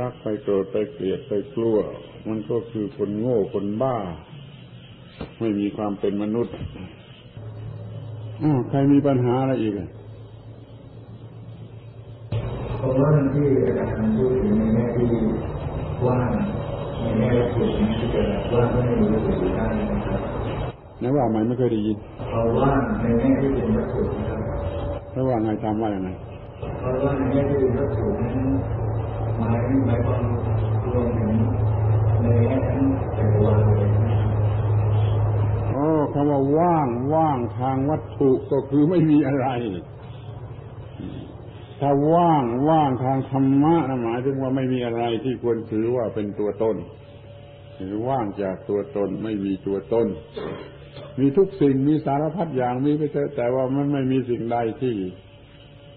รักไปโกรธไปเกลียดไปกลัว มันก็คือคนโง่คนบ้า ไม่มีความเป็นมนุษย์อ้าวใครมีปัญหาอะไรอีกอะผมว่าที่อาจารย์พูดถึงในแง่ที่ว่างในแง่วัตถุนะที่จะว่างไม่มีวัตถุอยู่ได้นะครับไหนว่าไหมไม่เคยได้ยินเราว่างในแง่ที่เป็นวัตถุนะครับแล้วว่าไงทำว่าอย่างไงเพราะว่าในแง่ที่เป็นวัตถุนั้น หมายหมายความรวมถึงในแง่ทั้งจักรวาลเลยครับโอ้คำว่าว่างว่างทางวัตถุก็คือไม่มีอะไร ถ้าว่างว่างทางธรรมะนะหมายถึงว่าไม่มีอะไรที่ควรถือว่าเป็นตัวตนหรือว่างจากตัวตนไม่มีตัวตนมีทุกสิ่งมีสารพัดอย่างมีไปเถอะแต่ว่ามันไม่มีสิ่งใดที่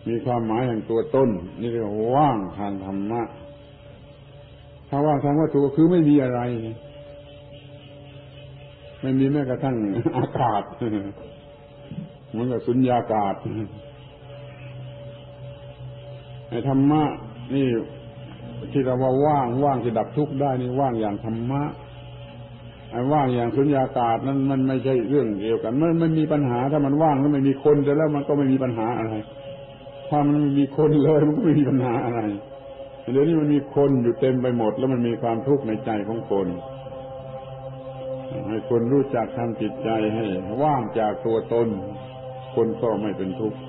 มีความหมายแห่งตัวตนนี่เรียกว่าว่างทางธรรมะ ถ้าว่างทางวัตถุก็คือไม่มีอะไร ไม่มีแม้กระทั่งอากาศเหมือนกับสุญญากาศไอ้ธรรมะ นี่ที่เราว่าว่างว่างจะดับทุกข์ได้นี่ว่างอย่างธรรมะไอ้ว่างอย่างสุญญากาศนั้นมันไม่ใช่เรื่องเดียวกันมันมันมีปัญหาถ้ามันว่างแล้วไม่มีคนแต่แล้วมันก็ไม่มีปัญหาอะไร ถ้ามันไม่มีคนเลยมันก็ไม่มีปัญหาอะไรเดี๋ยวนี้มันมีคนอยู่เต็มไปหมด แล้วมันมีความทุกข์ในใจของคนให้คนรู้จักทำจิตใจให้ว่างจากตัวตน คนก็ไม่เป็นทุกข์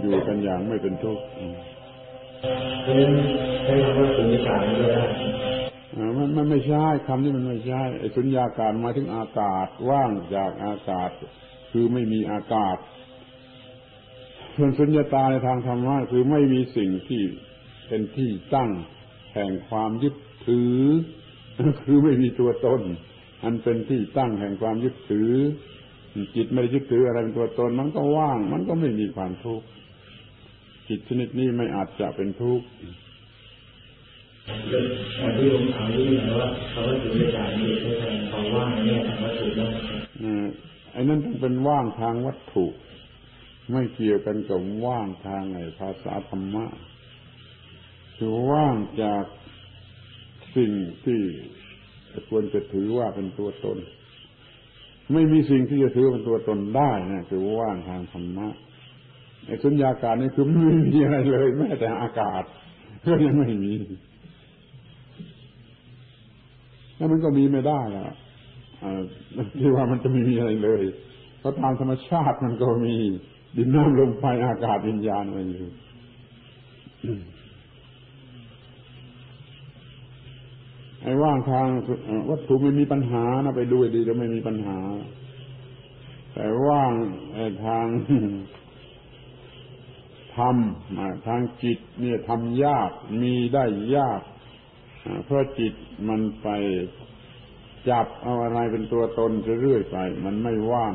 อยู่กันอย่างไม่เป็นทุกข์เพราะฉะนั้นใช้คำว่าสุญญากาศไม่ได้อ่ามันมันไม่ใช่คำนี้มันไม่ใช่ไอ้สุญญากาศหมายถึงอากาศว่างจากอากาศ คือไม่มีอากาศ ส่วนสุญญตาในทางธรรมะคือไม่มีสิ่งที่เป็นที่ตั้งแห่งความยึดถือ คือไม่มีตัวตน อันเป็นที่ตั้งแห่งความยึดถือ จิตไม่ได้ยึดถืออะไรเป็นตัวตน มันก็ว่าง มันก็ไม่มีความทุกข์จิตชนิดนี้ไม่อาจจะเป็นทุกข์แต่ที่ผมถามนี่นะว่าคำว่าสุญญากาศนี่ใช้แทนความว่างในแง่ทางวัตถุได้ไหมครับเอ่อไอ้นั่นต้องเป็นว่างทางวัตถุ ไม่เกี่ยวกันกับว่างทางไอ้ภาษาธรรมะคือว่างจากสิ่งที่ควรจะถือว่าเป็นตัวตน ไม่มีสิ่งที่จะถือเป็นตัวตนได้นะคือว่างทางธรรมะไอ้สุญญากาศนี่คือไม่มีอะไรเลยแม้แต่อากาศก็ยังไม่มีแล้วมันก็มีไม่ได้ละอ่าที่ว่ามันจะไม่มีอะไรเลยเพราะตามธรรมชาติมันก็มี ดินน้ำลมไฟอากาศวิญญาณอะไรอยู่ไอ้ว่างทางวัตถุไม่มีปัญหานะไปดูให้ดีแล้วไม่มีปัญหา แต่ว่างไอ้ทางทำทางจิต เนี่ยทำยากมีได้ยากเพราะจิตมันไปจับเอาอะไรเป็นตัวตนเรื่อยไป มันไม่ว่าง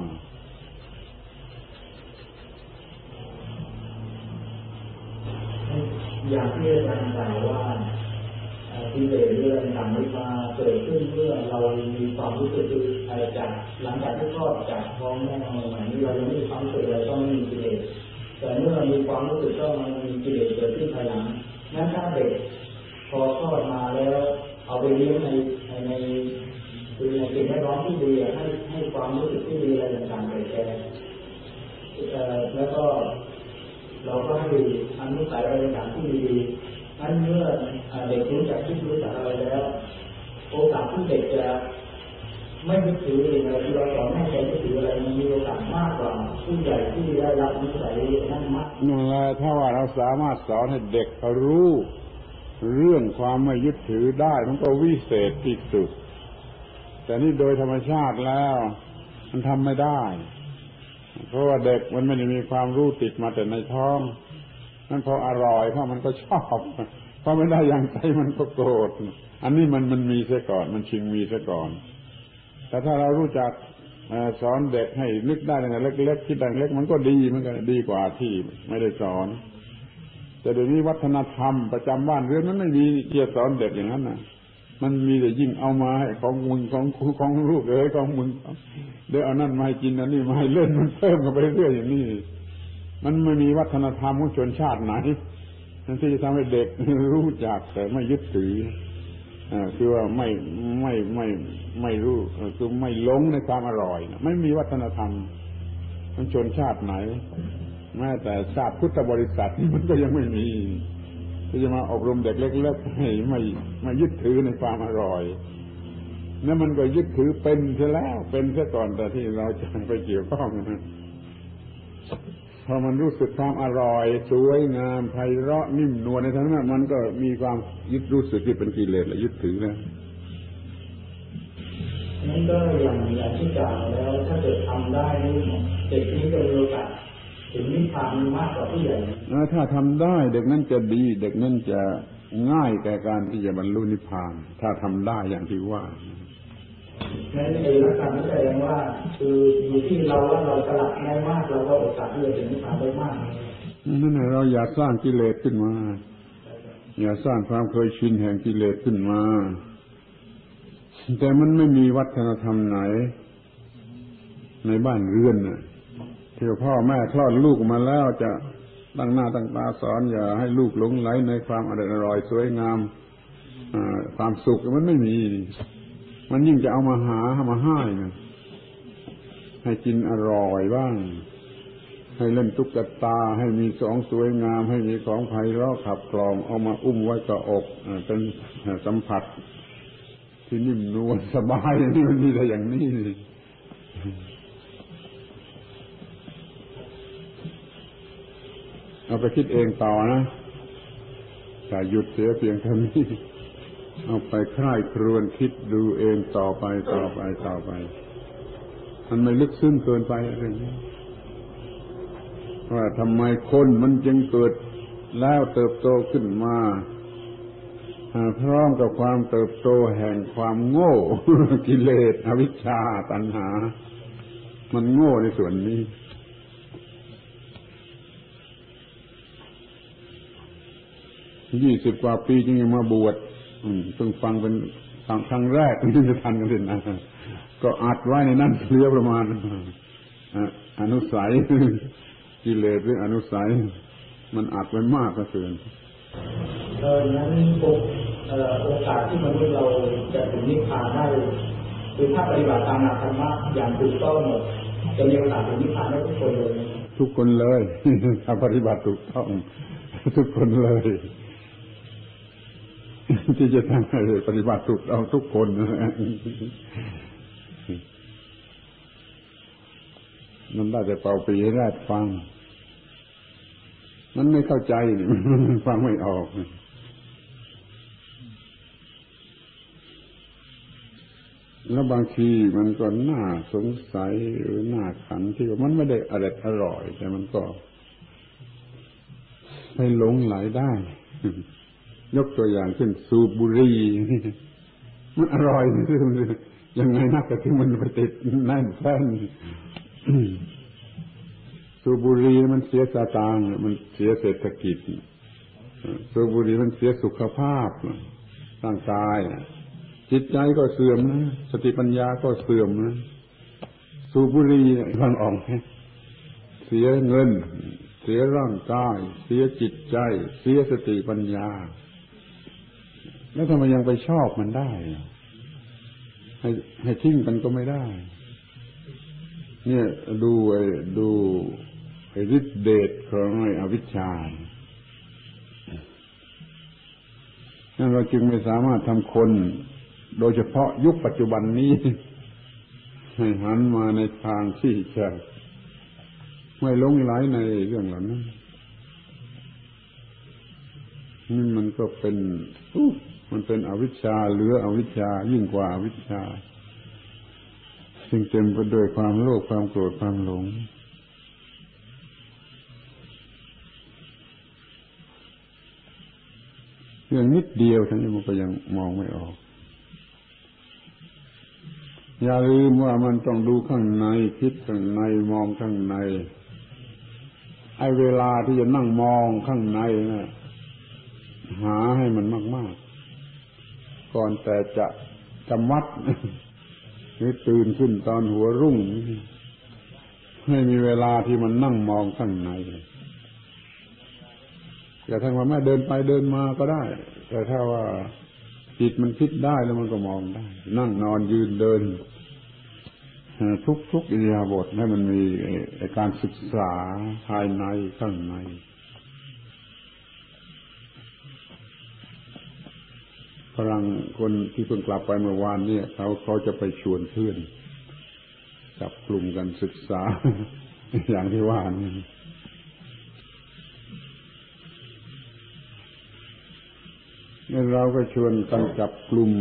อย่างที่อาจารย์กล่าวว่าเอ่อที่เลสเรื่องต่างๆมาเกิดขึ้นเมื่อเรามีความรู้สึกอเอ่อจากหลังจากที่คลอดจากท้องแม่มาใหม่เรายังไม่มีความรู้สึกอะไรก็ไม่มีกิเลสแต่เมื่อมีความรู้สึกก็มันมีกิเลสเกิดขึ้นภายหลังนั้นถ้าเด็กพอคลอดมาแล้ว เอาไปเลี้ยงในในในคือในสิ่งแวดล้อมที่ดีให้ให้ความรู้สึกที่ดีอะไรต่างๆแก่แก่แล้วก็ เราก็ให้อนุสัยอะไรต่างที่ดีนั้นเมื่อเด็กรู้จักคิดรู้จักอะไรแล้ว โอกาสที่เด็กจะไม่ยึดถืออะไรที่เราสอนให้แกไม่ถืออะไรมันมีโอกาสมากกว่าผู้ใหญ่ที่ได้รับอนุสัยนั้นมากนั่นแหละถ้าว่าเราสามารถสอนให้เด็กเขารู้ เรื่องความไม่ยึดถือได้มันก็วิเศษที่สุด แต่นี่โดยธรรมชาติแล้ว มันทำไม่ได้ เพราะว่าเด็กมันไม่ได้มีความรู้ติดมาแต่ในท้องนั่นพออร่อยเพราะมันก็ชอบพอไม่ได้อย่างใจมันก็โกรธอันนี้มันมันมีเสียก่อน มันชิงมีเสียก่อน แต่ถ้าเรารู้จักสอนเด็กให้นึกได้ตั้งแต่เล็กๆคิดตั้งเล็กมันก็ดีมันก็ดีกว่าที่ไม่ได้สอน แต่เดี๋ยวนี้วัฒนธรรมประจำบ้านเรื่องนมันไม่มีเกี่ยวสอนเด็กอย่างนั้นนะ มันมีแต่ยิ่งเอามาให้ของมึงของกูของลูกเอ้ยของมึงเดี๋ยวเอานั่นมาให้กินอันนี้มาให้เล่นมันเพิ่มกันไปเรื่อยอย่างนี้ มันไม่มีวัฒนธรรมของชนชาติไหนที่จะทำให้เด็กรู้จักแต่ไม่ยึดถืออคือว่าไม่ไม่ไม่ไม่รู้คือไม่หลงในความอร่อยไม่มีวัฒนธรรมมันชนชาติไหนแม้แต่ชาติพุทธบริษัทมันก็ยังไม่มี ที่จะมาอบรมเด็กเล็กๆให้ไม่ไม่ยึดถือในความอร่อยนั่นมันก็ยึดถือเป็นเสียแล้ว เป็นเสียก่อนแต่ที่เราจะไปเกี่ยวข้องนพอมันรู้สึกความอร่อย สวยงามไพเราะนิ่มนวลในทั้งนั้นมันก็มีความยึดรู้สึกที่เป็นกิเลสและยึดถือแล้วนั้นก็อย่างอย่างที่กล่าวแล้ว ถ้าเกิดทำได้นี่เด็กนี้จะมีโอกาส ถึงนิพพานมากกว่าผู้ใหญ่แล้วถ้าทำได้ เด็กนั้นจะดี เด็กนั้นจะง่ายแก่การที่จะบรรลุนิพพาน ถ้าทำได้อย่างที่ว่านั้นเองลักษณะนี้แสดงว่า คืออยู่ที่เราว่าเราฉลาดได้มากเราก็โอกาสที่จะถึงนิพพานได้มากนั่นแหละเราอย่าสร้างกิเลสขึ้นมา อย่าสร้างความเคยชินแห่งกิเลสขึ้นมา แต่มันไม่มีวัฒนธรรมไหน ในบ้านเรือนน่ะ ที่พ่อแม่คลอดลูกมาแล้วจะตั้งหน้าตั้งตาสอนอย่าให้ลูกหลงไหลในความอร่อยอรอยสวยงามอความสุขมันไม่มี มันยิ่งจะเอามาหามาให้นะให้กินอร่อยบ้าง ให้เล่นตุ๊กตา ให้มีสองสวยงาม ให้มีของไพเราะขับกล่อมเอามาอุ้มไว้กับอกเป็นสัมผัส ที่นิ่มนวลสบายนี่มันมีแต่อย่างนี้ เอาไปคิดเองต่อนะแต่หยุดเสียเพียงเท่านี้ เอาไปคร่ายครวญคิดดูเองต่อไปต่อไปต่อไป มันไม่ลึกซึ้งเกินไปอะไรอย่างนี้ว่าทำไมคนมันจึงเกิดแล้วเติบโตขึ้นมาอ่าพร้อมกับความเติบโตแห่งความโง่กิเลสอวิชชาตัณหา มันโง่ในส่วนนี้ ยี่สิบกว่าปีจึงยังมาบวชอืมเพิ่งฟังเป็นฟังครั้งแรกที่จะทันกันเลยนะก็อัดไว้ในนั้นเหลือประมาณอะอนุสัยกิเลสหรืออนุสัย มันอัดไว้มากก็เกินเออนั้นโอเอ่อโอกาสที่มนุษย์เราจะถึงนิพพานได้คือถ้าปฏิบัติตามหลักธรรมะอย่างถูกต้องหมดจะมีโอกาสถึงนิพพานได้ทุกคนเลย ทุกคนเลยถ้าปฏิบัติถูกต้องทุกคนเลย ที่จะทำให้ปฏิบัติถูกเอาทุกคนมันได้แต่เป่าปีแรดฟัง มันไม่เข้าใจมันฟังไม่ออกแล้วบางทีมันก็น่าสงสัยหรือน่าขันที่ว่ามันไม่ได้อร่อยอร่อย แต่มันก็ไปหลงไหลได้ ยกตัวอย่างเช่น สูบบุหรี่มันอร่อยยังไงนักแต่ที่มันไปติดแน่นแฟ้นสูบบุหรี่มันเสียสตางค์มันเสียเศรษฐกิจสูบบุหรี่มันเสียสุขภาพร่างกายจิตใจก็เสื่อมนะสติปัญญาก็เสื่อมนะสูบบุหรี่ฟังออกไหมเสียเงิน เสียร่างกาย เสียจิตใจ เสียสติปัญญา แล้วทำไมยังไปชอบมันได้ให้ให้ทิ้งกันก็ไม่ได้ เนี่ยดูไอ้ดูไอ้ฤทธิเดชของไอ้อวิชชานั่นเราจึงไม่สามารถทำคน โดยเฉพาะยุคปัจจุบันนี้ ให้หันมาในทางที่จะไม่ลงไหลในเรื่องเหล่านั้นนี่มันก็เป็นอู้ มันเป็นอวิชชาเหลืออวิชชายิ่งกว่าอวิชชาซึ่งเต็มไปด้วยความโลภความโกรธความหลง เรื่องนิดเดียวทั้งนี้มันก็ยังมองไม่ออก อย่าลืมว่ามันต้องดูข้างใน คิดข้างในมองข้างใน ไอ้เวลาที่จะนั่งมองข้างในนะหาให้มันมาก ๆ ก่อนแต่จะจำวัดหรือตื่นขึ้นตอนหัวรุ่งให้มีเวลาที่มันนั่งมองข้างในอย่าทั้งว่าแม่เดินไปเดินมาก็ได้ แต่ถ้าว่าจิตมันคิดได้แล้วมันก็มองได้ นั่งนอนยืนเดิน ทุกทุกอิริยาบถให้มันมีการศึกษาภายในข้างใน พลังคนที่เพิ่งกลับไปเมื่อวานเนี่ยเขาเขาจะไปชวนเพื่อนจับกลุ่มกันศึกษา อย่างที่ว่านี่เราก็ชวนกันจับกลุ่ม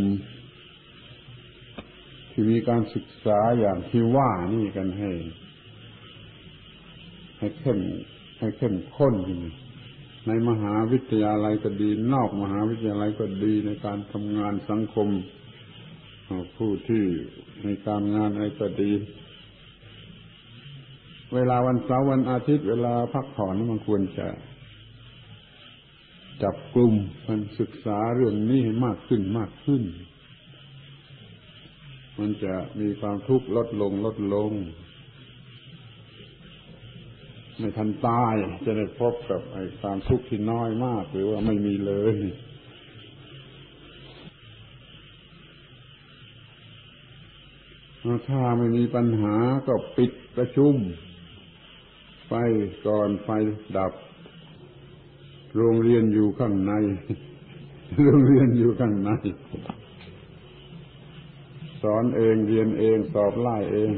ที่มีการศึกษาอย่างที่ว่านี่กันให้ ให้เข้มให้เข้มข้นขึ้น ในมหาวิทยาลัยก็ดี นอกมหาวิทยาลัยก็ดีในการทำงานสังคม ผู้ที่ในการงานอะไรก็ดี เวลาวันเสาร์วันอาทิตย์เวลาพักผ่อนมันควรจะจับกลุ่มมันศึกษาเรื่องนี้ให้มากขึ้นมากขึ้น มันจะมีความทุกข์ลดลงลดลง ไม่ทันตาย จะได้พบกับไอ้ความทุกข์ที่น้อยมาก หรือว่าไม่มีเลยถ้าไม่มีปัญหาก็ปิดประชุมไฟก่อนไฟดับ โรงเรียนอยู่ข้างใน โรงเรียนอยู่ข้างใน สอนเองเรียนเองสอบไล่เอง